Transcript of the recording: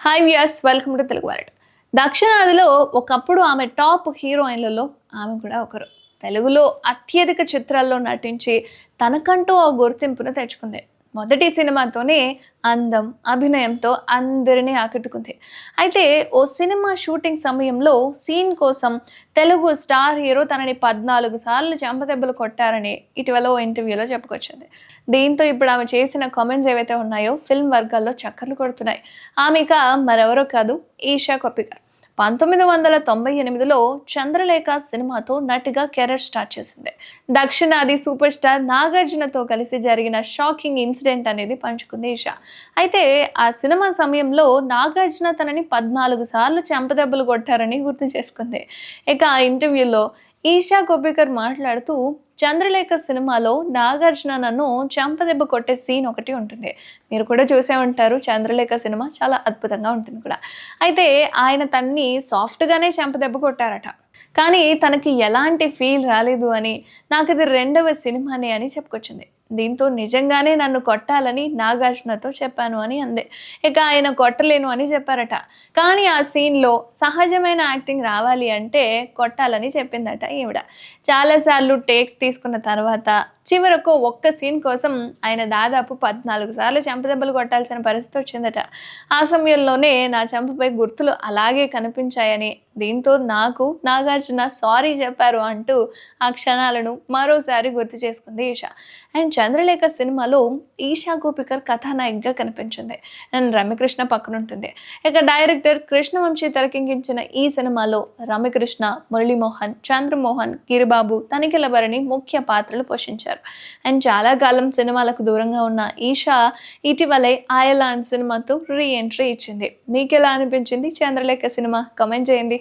Hi వ్యాస్ welcome to Telugu world దక్షిణాదిలో ఒకప్పుడు ఆమె టాప్ హీరోయిన్లలో ఆమె కూడా ఒకరు తెలుగులో అత్యధిక చిత్రాల్లో నటించి తనకంటూ ఆ గుర్తింపును తెచ్చుకుంది మొదటి సినిమాతోనే అందం అభినయంతో అందరినీ ఆకట్టుకుంది. అయితే ఓ సినిమా షూటింగ్ సమయంలో సీన్ కోసం తెలుగు స్టార్ హీరో తనని పద్నాలుగు సార్లు చెంపదెబ్బలు కొట్టారని ఇటీవల ఓ ఇంటర్వ్యూలో చెప్పుకొచ్చింది. దీంతో ఇప్పుడు ఆమె చేసిన కామెంట్స్ ఏవైతే ఉన్నాయో ఫిల్మ్ వర్గాల్లో చక్కర్లు కొడుతున్నాయి. ఆమె ఇక మరెవరో కాదు ఈషా కొప్పికర్ పంతొమ్మిది వందల తొంభై ఎనిమిదిలో చంద్రలేఖ సినిమాతో నటిగా కెరీర్ స్టార్ట్ చేసింది. దక్షిణాది సూపర్ స్టార్ నాగార్జునతో కలిసి జరిగిన షాకింగ్ ఇన్సిడెంట్ అనేది పంచుకుంది ఈషా. అయితే ఆ సినిమా సమయంలో నాగార్జున తనని పద్నాలుగు సార్లు చెంపదెబ్బలు కొట్టారని గుర్తు చేసుకుంది. ఇక ఆ ఇంటర్వ్యూలో ఈషా కొబ్బికర్ మాట్లాడుతూ చంద్రలేఖ సినిమాలో నాగార్జున నన్ను చెంపదెబ్బ కొట్టే సీన్ ఒకటి ఉంటుంది. మీరు కూడా చూసే ఉంటారు చంద్రలేఖ సినిమా చాలా అద్భుతంగా ఉంటుంది కూడా. అయితే ఆయన తన్ని సాఫ్ట్గానే చెంపదెబ్బ కొట్టారట. కానీ తనకి ఎలాంటి ఫీల్ రాలేదు అని నాకు ఇది రెండవ సినిమానే అని చెప్పుకొచ్చింది. దీంతో నిజంగానే నన్ను కొట్టాలని నాగార్జునతో చెప్పాను అని అందే. ఇక ఆయన కొట్టలేను అని చెప్పారట. కానీ ఆ సీన్లో సహజమైన యాక్టింగ్ రావాలి అంటే కొట్టాలని చెప్పిందట ఈవిడ. చాలాసార్లు టేక్స్ తీసుకున్న తర్వాత చివరకు ఒక్క సీన్ కోసం ఆయన దాదాపు పద్నాలుగు సార్లు చెంపదెబ్బలు కొట్టాల్సిన పరిస్థితి వచ్చిందట. ఆ సమయంలోనే నా చెంపపై గుర్తులు అలాగే కనిపించాయని దీంతో నాకు నాగార్జున సారీ చెప్పారు అంటూ ఆ క్షణాలను మరోసారి గుర్తు చేసుకుంది ఈషా. అండ్ చంద్రలేఖ సినిమాలో ఈషా గోపికర్ కథానాయికగా కనిపించింది. అండ్ రమ్యకృష్ణ పక్కన ఉంటుంది. ఇక డైరెక్టర్ కృష్ణవంశీ తెరకెక్కించిన ఈ సినిమాలో రమ్యకృష్ణ మురళీమోహన్ చంద్రమోహన్ గిరిబాబు తనిఖీల భరణి ముఖ్య పాత్రలు పోషించారు. అండ్ చాలా కాలం సినిమాలకు దూరంగా ఉన్న ఈషా ఇటీవలే ఆయలాన్ సినిమాతో రీ ఎంట్రీ ఇచ్చింది. మీకు ఎలా అనిపించింది చంద్రలేఖ సినిమా? కమెంట్ చేయండి.